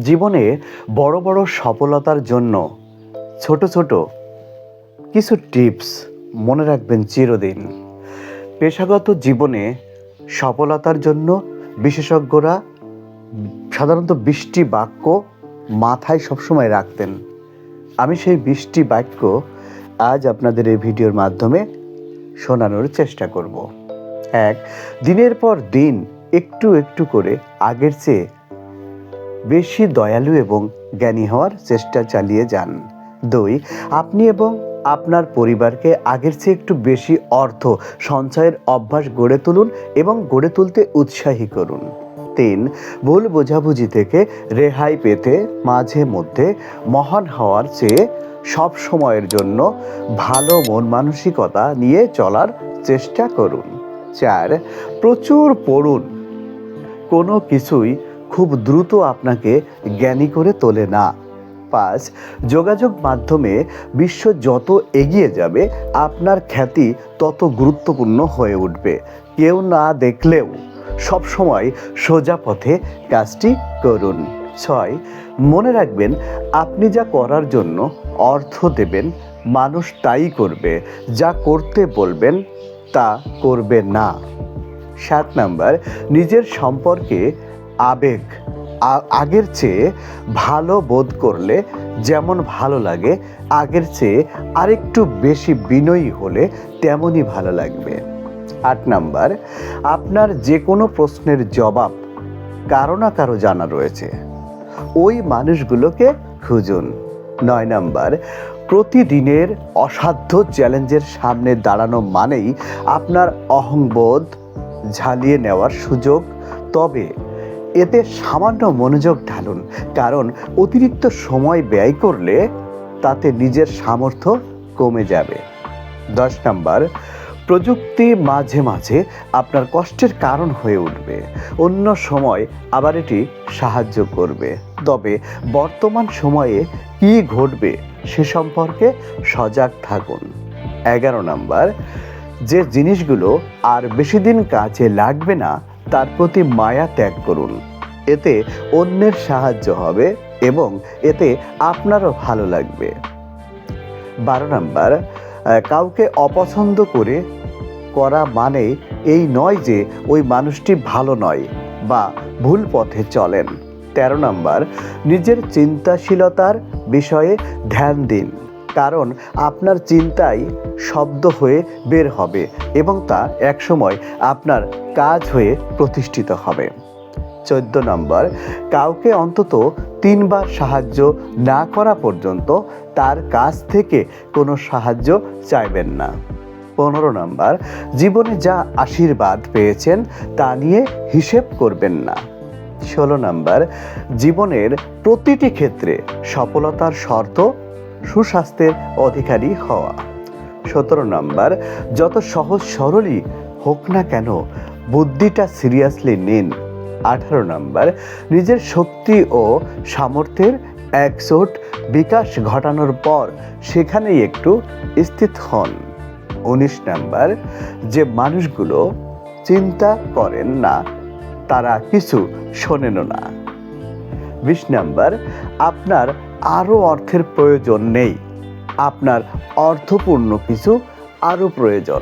জীবনে বড় বড় সফলতার জন্য ছোট ছোট কিছু টিপস মনে রাখবেন চিরদিন। পেশাগত জীবনে সফলতার জন্য বিশেষজ্ঞরা সাধারণত বৃষ্টি বাক্য মাথায় সবসময় রাখতেন। আমি সেই বৃষ্টি বাক্য আজ আপনাদের এই ভিডিওর মাধ্যমে শোনানোর চেষ্টা করব। এক, দিনের পর দিন একটু একটু করে আগের চেয়ে বেশি দয়ালু এবং জ্ঞানী হওয়ার চেষ্টা চালিয়ে যান। দুই, আপনি এবং আপনার পরিবারকে আগের চেয়ে একটু বেশি অর্থ, সঞ্চয়ের অভ্যাস গড়ে তুলুন এবং গড়ে তুলতে উৎসাহী করুন। তিন, ভুল বোঝাবুঝি থেকে রেহাই পেতে মাঝে মধ্যে মহান হওয়ার চেয়ে সব সময়ের জন্য ভালো মন মানসিকতা নিয়ে চলার চেষ্টা করুন। চার, প্রচুর পড়ুন। কোনো কিছুই খুব দ্রুত আপনাকে জ্ঞানী করে তোলে না। পাঁচ যোগাযোগ মাধ্যমে বিশ্ব যত এগিয়ে যাবে, আপনার খ্যাতি তত গুরুত্বপূর্ণ হয়ে উঠবে। কেউ না দেখলেও সবসময় সোজা পথে কাজটি করুন। ছয়, মনে রাখবেন, আপনি যা করার জন্য অর্থ দেবেন, মানুষ তাই করবে, যা করতে বলবেন তা করবে না। সাত নাম্বার, নিজের সম্পর্কে আবেগ। আগের চেয়ে ভালো বোধ করলে যেমন ভালো লাগে, আগের চেয়ে আরেকটু বেশি বিনয়ী হলে তেমনই ভালো লাগবে। আট নাম্বার, আপনার যে কোনো প্রশ্নের জবাব কারও না কারও জানা রয়েছে। ওই মানুষগুলোকে খুঁজুন। নয় নাম্বার, প্রতিদিনের অসাধ্য চ্যালেঞ্জের সামনে দাঁড়ানো মানেই আপনার অহংবোধ ঝালিয়ে নেওয়ার সুযোগ। তবে এতে সামান্য মনোযোগ ঢালুন, কারণ অতিরিক্ত সময় ব্যয় করলে তাতে নিজের সামর্থ্য কমে যাবে। দশ নম্বর, প্রযুক্তি মাঝে মাঝে আপনার কষ্টের কারণ হয়ে উঠবে। অন্য সময় আবার এটি সাহায্য করবে। তবে বর্তমান সময়ে কী ঘটবে সে সম্পর্কে সজাগ থাকুন। এগারো নাম্বার, যে জিনিসগুলো আর বেশি দিন কাজে লাগবে না তার প্রতি মায়া ত্যাগ করুন। এতে অন্যের সাহায্য হবে এবং এতে আপনারও ভালো লাগবে। বারো নাম্বার কাউকে অপছন্দ করে করা মানে এই নয় যে ওই মানুষটি ভালো নয় বা ভুল পথে চলেন। তেরো নাম্বার, নিজের চিন্তাশীলতার বিষয়ে ধ্যান দিন। কারণ আপনার চিন্তাই শব্দ হয়ে বের হবে এবং তা একসময় আপনার কাজ হয়ে প্রতিষ্ঠিত হবে। চোদ্দ নম্বর, কাউকে অন্তত তিনবার সাহায্য না করা পর্যন্ত তার কাছ থেকে কোনো সাহায্য চাইবেন না। পনেরো নম্বর, জীবনে যা আশীর্বাদ পেয়েছেন তা নিয়ে হিসেব করবেন না। ষোলো নম্বর, জীবনের প্রতিটি ক্ষেত্রে সফলতার শর্ত সুস্বাস্থ্যের অধিকারী হওয়া। সতেরো নম্বর, যত সহজ সরলই হোক না কেন, বুদ্ধিটা সিরিয়াসলি নিন। আঠারো নম্বর, নিজের শক্তি ও সামর্থ্যের একজোট বিকাশ ঘটানোর পর সেখানেই একটু স্থিত হন। উনিশ নাম্বার, যে মানুষগুলো চিন্তা করেন না, তারা কিছু শোনেনও না। বিশ নাম্বার, আপনার আরও অর্থের প্রয়োজন নেই। আপনার অর্থপূর্ণ কিছু আরও প্রয়োজন।